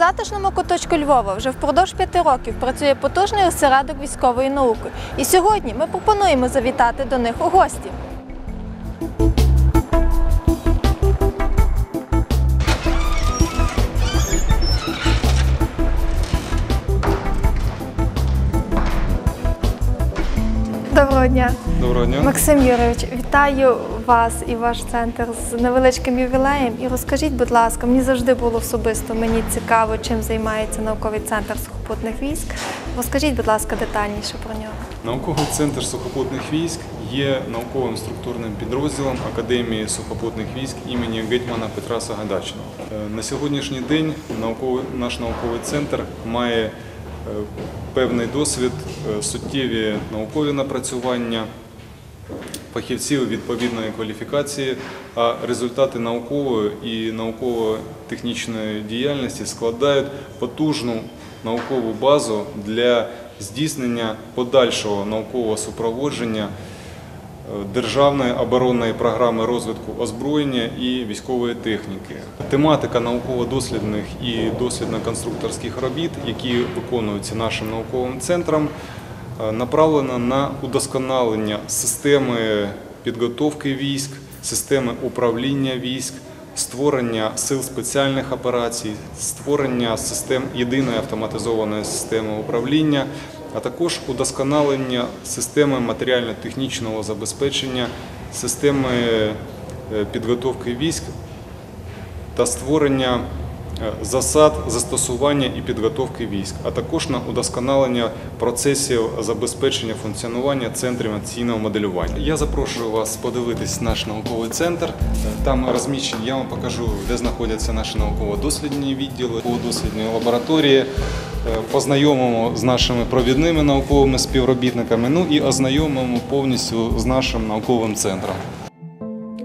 затишному куточку Львова вже впродовж п'яти років працює потужний осередок військової науки. І сьогодні ми пропонуємо завітати до них у гості. Доброго дня. Доброго дня. Максим Юрійович, вітаю вас і ваш центр з невеличким ювілеєм. І розкажіть, будь ласка, мені завжди було особисто мені цікаво, чим займається науковий центр сухопутних військ. Розкажіть, будь ласка, детальніше про нього. Науковий центр сухопутних військ є науковим структурним підрозділом Академії сухопутних військ імені гетьмана Петра Сагайдачного. Е, На сьогоднішній день наш науковий центр має певний досвід, е, суттєві наукові напрацювання, фахівців відповідної кваліфікації, а результати наукової і науково-технічної діяльності складають потужну наукову базу для здійснення подальшого наукового супроводження е, державної оборонної програми розвитку озброєння і військової техніки. Тематика науково-дослідних і дослідно-конструкторських робіт, які виконуються нашим науковим центром, е, направлена на удосконалення системи підготовки військ, системи управління військ, створення сил спеціальних операцій, створення систем єдиної автоматизованої системи управління, а також удосконалення системи матеріально-технічного забезпечення, системи е, підготовки військ та створення засад застосування і підготовки військ, а також на удосконалення процесів забезпечення функціонування центрів інформаційного моделювання. Я запрошую вас подивитись наш науковий центр. Е, Там розміщені, я вам покажу, де знаходяться наші науково-дослідні відділи, науково-дослідні лабораторії. Е, Познайомимо з нашими провідними науковими співробітниками, ну і ознайомимо повністю з нашим науковим центром.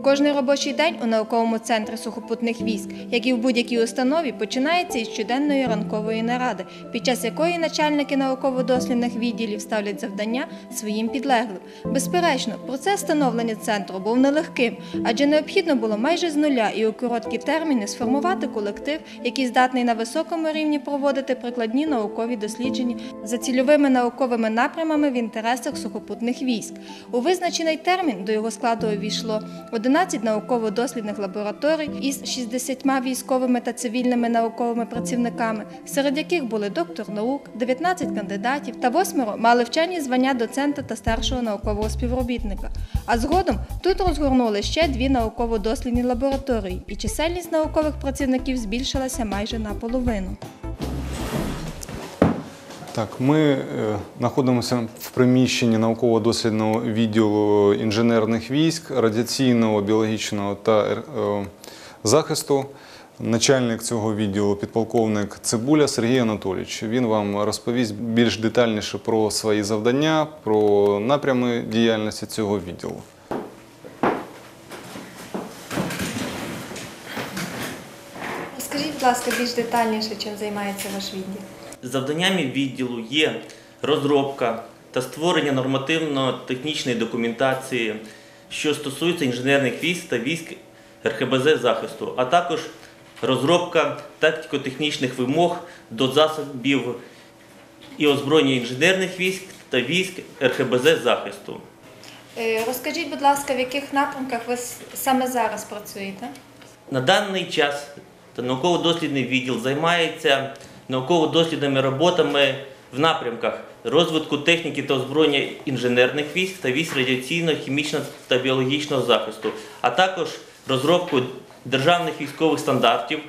Кожний робочий день у науковому центрі сухопутних військ, як і в будь-якій установі, починається із щоденної ранкової наради, під час якої начальники науково-дослідних відділів ставлять завдання своїм підлеглим. Безперечно, процес становлення центру був нелегким, адже необхідно було майже з нуля і у короткі терміни сформувати колектив, який здатний на високому рівні проводити прикладні наукові дослідження за цільовими науковими напрямами в інтересах сухопутних військ. У визначений термін до його складу увійшло 11 науково-дослідних лабораторій із 60 військовими та цивільними науковими працівниками, серед яких були доктор наук, 19 кандидатів та восьмеро мали вчені звання доцента та старшого наукового співробітника. А згодом тут розгорнули ще дві науково-дослідні лабораторії, і чисельність наукових працівників збільшилася майже наполовину. Так, ми е, знаходимося в приміщенні науково-дослідного відділу інженерних військ, радіаційного, біологічного та е, захисту. Начальник цього відділу, підполковник Цибуля Сергій Анатолійович. Він вам розповість більш детальніше про свої завдання, про напрями діяльності цього відділу. Скажіть, будь ласка, більш детальніше, чим займається ваш відділ? Завданнями відділу є розробка та створення нормативно-технічної документації, що стосується інженерних військ та військ РХБЗ захисту, а також розробка тактико-технічних вимог до засобів і озброєння інженерних військ та військ РХБЗ захисту. Е, Розкажіть, будь ласка, в яких напрямках ви саме зараз працюєте? На даний час науково-дослідний відділ займається науково-дослідними роботами в напрямках розвитку техніки та озброєння інженерних військ та військ радіаційного, хімічного та біологічного захисту, а також розробку державних військових стандартів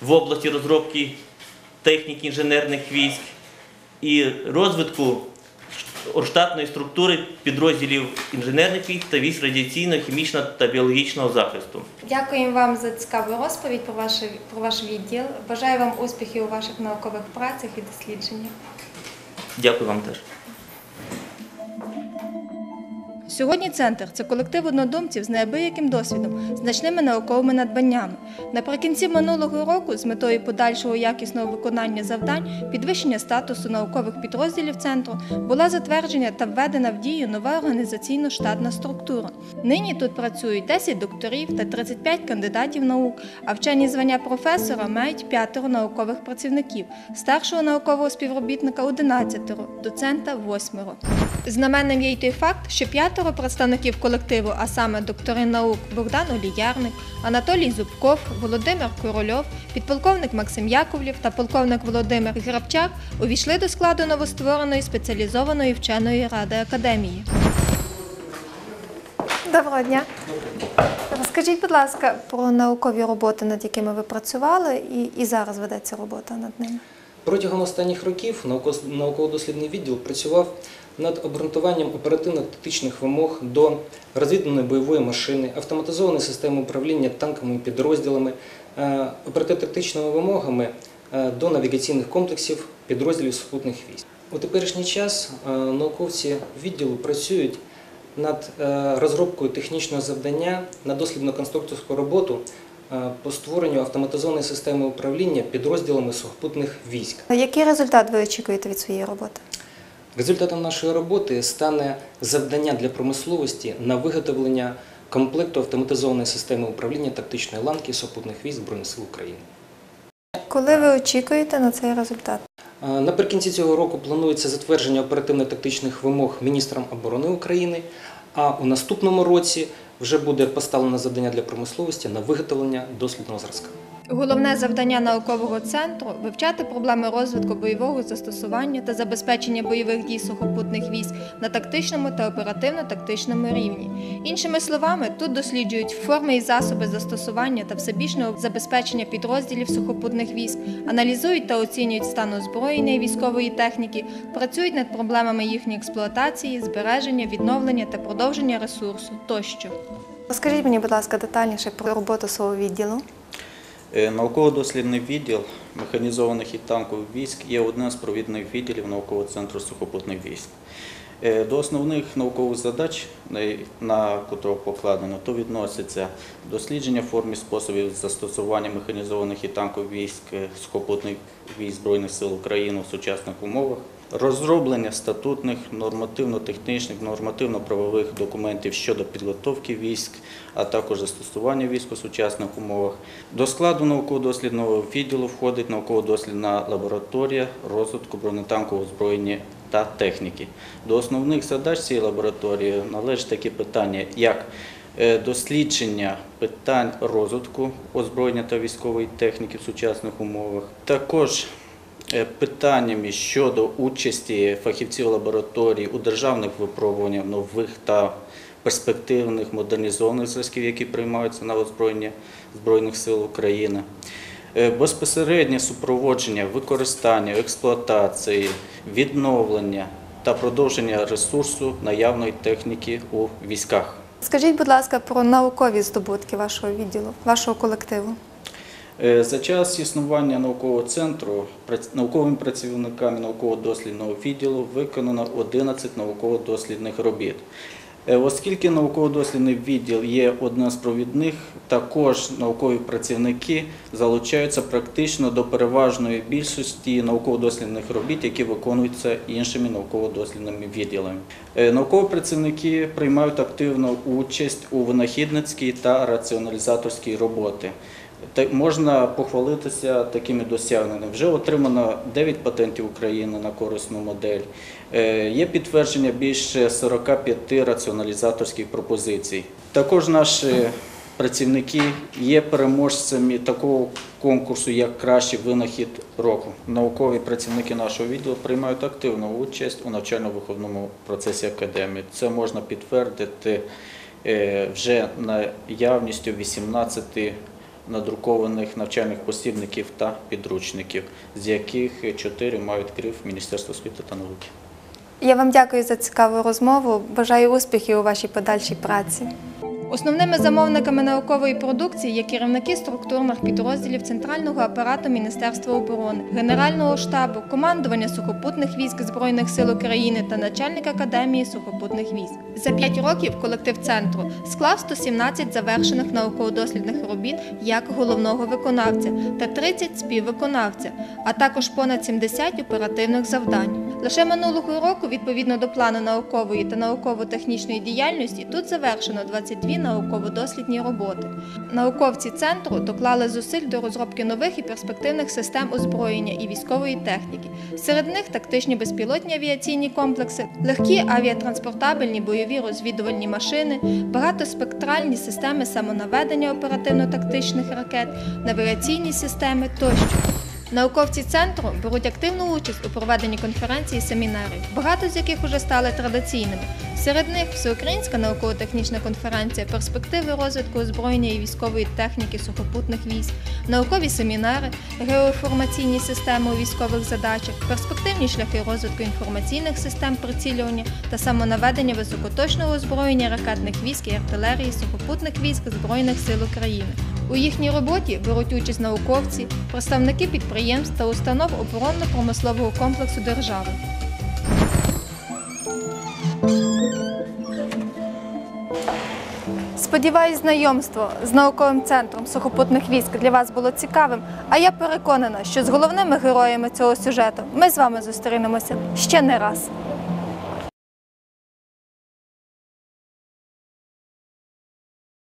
в області розробки техніки інженерних військ і розвитку штатної структури підрозділів інженерних військ та військ радіаційно-хімічного та біологічного захисту. Дякуємо вам за цікаву розповідь про ваш, про ваш відділ. Бажаю вам успіхів у ваших наукових працях і дослідженнях. Дякую вам теж. Сьогодні центр це колектив однодумців з неабияким досвідом, значними науковими надбаннями. Наприкінці минулого року, з метою подальшого якісного виконання завдань, підвищення статусу наукових підрозділів центру, була затверджена та введена в дію нова організаційно-штатна структура. Нині тут працюють 10 докторів та 35 кандидатів наук, а вчені звання професора мають п'ятеро наукових працівників, старшого наукового співробітника 11, доцента 8. Знаменним є й той факт, що п'ятеро представників колективу, а саме доктори наук Богдан Оліярник, Анатолій Зубков, Володимир Корольов, підполковник Максим Яковлів та полковник Володимир Грабчак увійшли до складу новоствореної спеціалізованої вченої ради академії. Доброго дня. Розкажіть, будь ласка, про наукові роботи, над якими ви працювали, і, і зараз ведеться робота над ними. Протягом останніх років науко- науково-дослідний відділ працював над обґрунтуванням оперативно-тактичних вимог до розвідувальної бойової машини, автоматизованої системи управління танковими підрозділами, е, оперативно-тактичними вимогами е, до навігаційних комплексів підрозділів сухопутних військ. У теперішній час е, науковці відділу працюють над розробкою технічного завдання на дослідно-конструкторську роботу по створенню автоматизованої системи управління підрозділами сухопутних військ. Який результат ви очікуєте від своєї роботи? Результатом нашої роботи стане завдання для промисловості на виготовлення комплекту автоматизованої системи управління тактичної ланки сухопутних військ Збройних сил України. Коли ви очікуєте на цей результат? Е, Наприкінці цього року планується затвердження оперативно-тактичних вимог міністром оборони України, а у наступному році вже буде поставлено завдання для промисловості на виготовлення дослідного зразка. Головне завдання наукового центру вивчати проблеми розвитку бойового застосування та забезпечення бойових дій сухопутних військ на тактичному та оперативно-тактичному рівні. Іншими словами, тут досліджують форми і засоби застосування та всебічного забезпечення підрозділів сухопутних військ, аналізують та оцінюють стан озброєння і військової техніки, працюють над проблемами їхньої експлуатації, збереження, відновлення та продовження ресурсу тощо. Розкажіть мені, будь ласка, детальніше про роботу свого відділу. Е, Науково-дослідний відділ механізованих і танкових військ є одним з провідних відділів наукового центру сухопутних військ. Е, До основних наукових задач, на- котрого покладено, то відноситься дослідження форм і способів застосування механізованих і танкових військ е, сухопутних військ Збройних сил України у сучасних умовах, розроблення статутних, нормативно-технічних, нормативно-правових документів щодо підготовки військ, а також застосування військ у сучасних умовах. До складу науково-дослідного відділу входить науково-дослідна лабораторія розвитку бронетанкового озброєння та техніки. До основних задач цієї лабораторії належать такі питання, як е, дослідження питань розвитку озброєння та військової техніки в сучасних умовах, також питаннями щодо участі фахівців лабораторії у державних випробуваннях нових та перспективних модернізованих зразків, які приймаються на озброєння Збройних сил України. Е, Безпосереднє супроводження, використання, експлуатації, відновлення та продовження ресурсу наявної техніки у військах. Скажіть, будь ласка, про наукові здобутки вашого відділу, вашого колективу. Е, За час існування наукового центру науковими працівниками науково-дослідного відділу виконано 11 науково-дослідних робіт. Е, Оскільки науково-дослідний відділ є одним з провідних, також наукові працівники залучаються практично до переважної більшості науково-дослідних робіт, які виконуються іншими науково-дослідними відділами. Е, Наукові працівники приймають активну участь у винахідницькій та раціоналізаторській роботі. Можна похвалитися такими досягненнями. Вже отримано 9 патентів України на корисну модель. Е, Є підтвердження більше 45 раціоналізаторських пропозицій. Також наші працівники є переможцями такого конкурсу, як кращий винахід року. Наукові працівники нашого відділу приймають активну участь у навчально-виховному процесі академії. Це можна підтвердити е, вже наявністю 18 надрукованих навчальних посібників та підручників, з яких чотири мають крив Міністерства освіти та науки. Я вам дякую за цікаву розмову. Бажаю успіхів у вашій подальшій праці. Основними замовниками наукової продукції є керівники структурних підрозділів центрального апарату Міністерства оборони, Генерального штабу, командування сухопутних військ Збройних сил України та начальник академії сухопутних військ. За п'ять років колектив центру склав 117 завершених науково-дослідних робіт як головного виконавця та 30 співвиконавця, а також понад 70 оперативних завдань. Лише минулого року, відповідно до плану наукової та науково-технічної діяльності, тут завершено 22 науково-дослідні роботи. Науковці центру доклали зусиль до розробки нових і перспективних систем озброєння і військової техніки. Серед них тактичні безпілотні авіаційні комплекси, легкі авіатранспортабельні бойові розвідувальні машини, багатоспектральні системи самонаведення оперативно-тактичних ракет, навігаційні системи тощо. Науковці центру беруть активну участь у проведенні конференцій і семінарів, багато з яких уже стали традиційними. Серед них Всеукраїнська науково-технічна конференція перспективи розвитку озброєння і військової техніки сухопутних військ, наукові семінари, геоінформаційні системи у військових задачах, перспективні шляхи розвитку інформаційних систем прицілювання та самонаведення високоточного озброєння ракетних військ і артилерії сухопутних військ Збройних сил України. У їхній роботі беруть участь науковці, представники підприємств та установ оборонно-промислового комплексу держави. Сподіваюсь, знайомство з науковим центром сухопутних військ для вас було цікавим. А я переконана, що з головними героями цього сюжету ми з вами зустрінемося ще не раз.